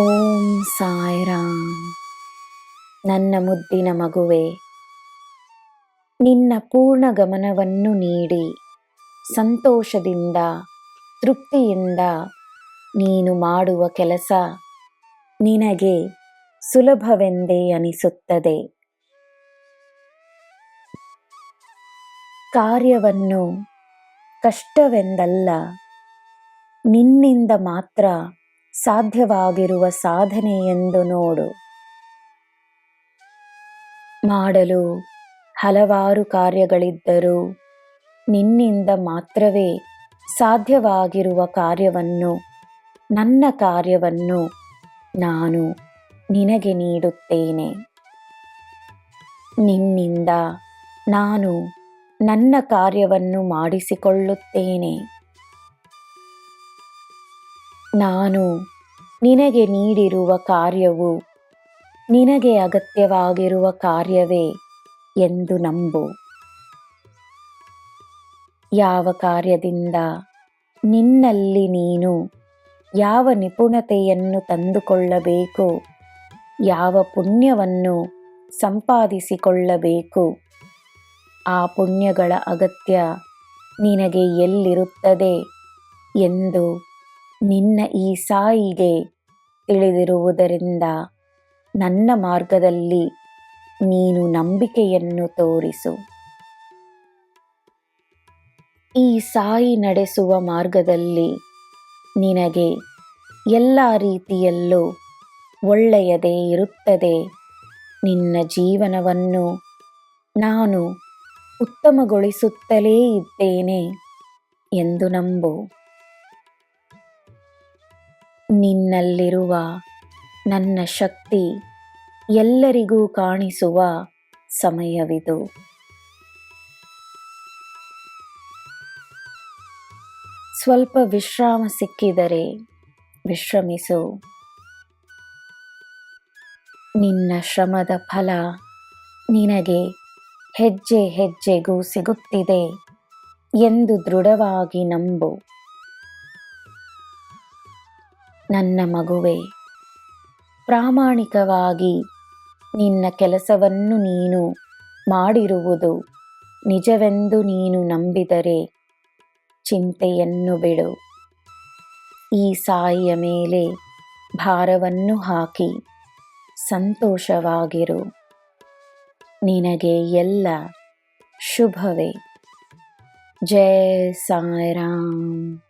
ಓಂ ಸಾಯಿರಾಮ್. ನನ್ನ ಮುದ್ದಿನ ಮಗುವೆ, ನಿನ್ನ ಪೂರ್ಣ ಗಮನವನ್ನು ನೀಡಿ, ಸಂತೋಷದಿಂದ, ತೃಪ್ತಿಯಿಂದ ನೀನು ಮಾಡುವ ಕೆಲಸ ನಿನಗೆ ಸುಲಭವೆಂದೇ ಅನಿಸುತ್ತದೆ. ಕಾರ್ಯವನ್ನು ಕಷ್ಟವೆಂದಲ್ಲ, ನಿನ್ನಿಂದ ಮಾತ್ರ ಸಾಧ್ಯವಾಗಿರುವ ಸಾಧನೆ ಎಂದು ನೋಡು. ಮಾಡಲು ಹಲವಾರು ಕಾರ್ಯಗಳಿದ್ದರೂ ನಿನ್ನಿಂದ ಮಾತ್ರವೇ ಸಾಧ್ಯವಾಗಿರುವ ಕಾರ್ಯವನ್ನು, ನನ್ನ ಕಾರ್ಯವನ್ನು ನಾನು ನಿನಗೆ ನೀಡುತ್ತೇನೆ. ನಿನ್ನಿಂದ ನಾನು ನನ್ನ ಕಾರ್ಯವನ್ನು ಮಾಡಿಸಿಕೊಳ್ಳುತ್ತೇನೆ. ನಾನು ನಿನಗೆ ನೀಡಿರುವ ಕಾರ್ಯವು ನಿನಗೆ ಅಗತ್ಯವಾಗಿರುವ ಕಾರ್ಯವೇ ಎಂದು ನಂಬು. ಯಾವ ಕಾರ್ಯದಿಂದ ನಿನ್ನಲ್ಲಿ ನೀನು ಯಾವ ನಿಪುಣತೆಯನ್ನು ತಂದುಕೊಳ್ಳಬೇಕು, ಯಾವ ಪುಣ್ಯವನ್ನು ಸಂಪಾದಿಸಿಕೊಳ್ಳಬೇಕು, ಆ ಪುಣ್ಯಗಳ ಅಗತ್ಯ ನಿನಗೆ ಎಲ್ಲಿರುತ್ತದೆ ಎಂದು ನಿನ್ನ ಈ ಸಾಯಿಗೆ ತಿಳಿದಿರುವುದರಿಂದ ನನ್ನ ಮಾರ್ಗದಲ್ಲಿ ನೀನು ನಂಬಿಕೆಯನ್ನು ತೋರಿಸು. ಈ ಸಾಯಿ ನಡೆಸುವ ಮಾರ್ಗದಲ್ಲಿ ನಿನಗೆ ಎಲ್ಲ ರೀತಿಯಲ್ಲೂ ಒಳ್ಳೆಯದೇ ಇರುತ್ತದೆ. ನಿನ್ನ ಜೀವನವನ್ನು ನಾನು ಉತ್ತಮಗೊಳಿಸುತ್ತಲೇ ಇದ್ದೇನೆ ಎಂದು ನಂಬು. ನಿನ್ನಲ್ಲಿರುವ ನನ್ನ ಶಕ್ತಿ ಎಲ್ಲರಿಗೂ ಕಾಣಿಸುವ ಸಮಯವಿದು. ಸ್ವಲ್ಪ ವಿಶ್ರಾಮ ಸಿಕ್ಕಿದರೆ ವಿಶ್ರಮಿಸು. ನಿನ್ನ ಶ್ರಮದ ಫಲ ನಿನಗೆ ಹೆಜ್ಜೆ ಹೆಜ್ಜೆಗೂ ಸಿಗುತ್ತಿದೆ ಎಂದು ದೃಢವಾಗಿ ನಂಬು. ನನ್ನ ಮಗುವೆ, ಪ್ರಾಮಾಣಿಕವಾಗಿ ನಿನ್ನ ಕೆಲಸವನ್ನು ನೀನು ಮಾಡಿರುವುದು ನಿಜವೆಂದು ನೀನು ನಂಬಿದರೆ ಚಿಂತೆಯನ್ನು ಬಿಡು. ಈ ಸಾಯಿಯ ಮೇಲೆ ಭಾರವನ್ನು ಹಾಕಿ ಸಂತೋಷವಾಗಿರು. ನಿನಗೆ ಎಲ್ಲ ಶುಭವೇ. ಜಯ ಸಾಯಿರಾಮ್.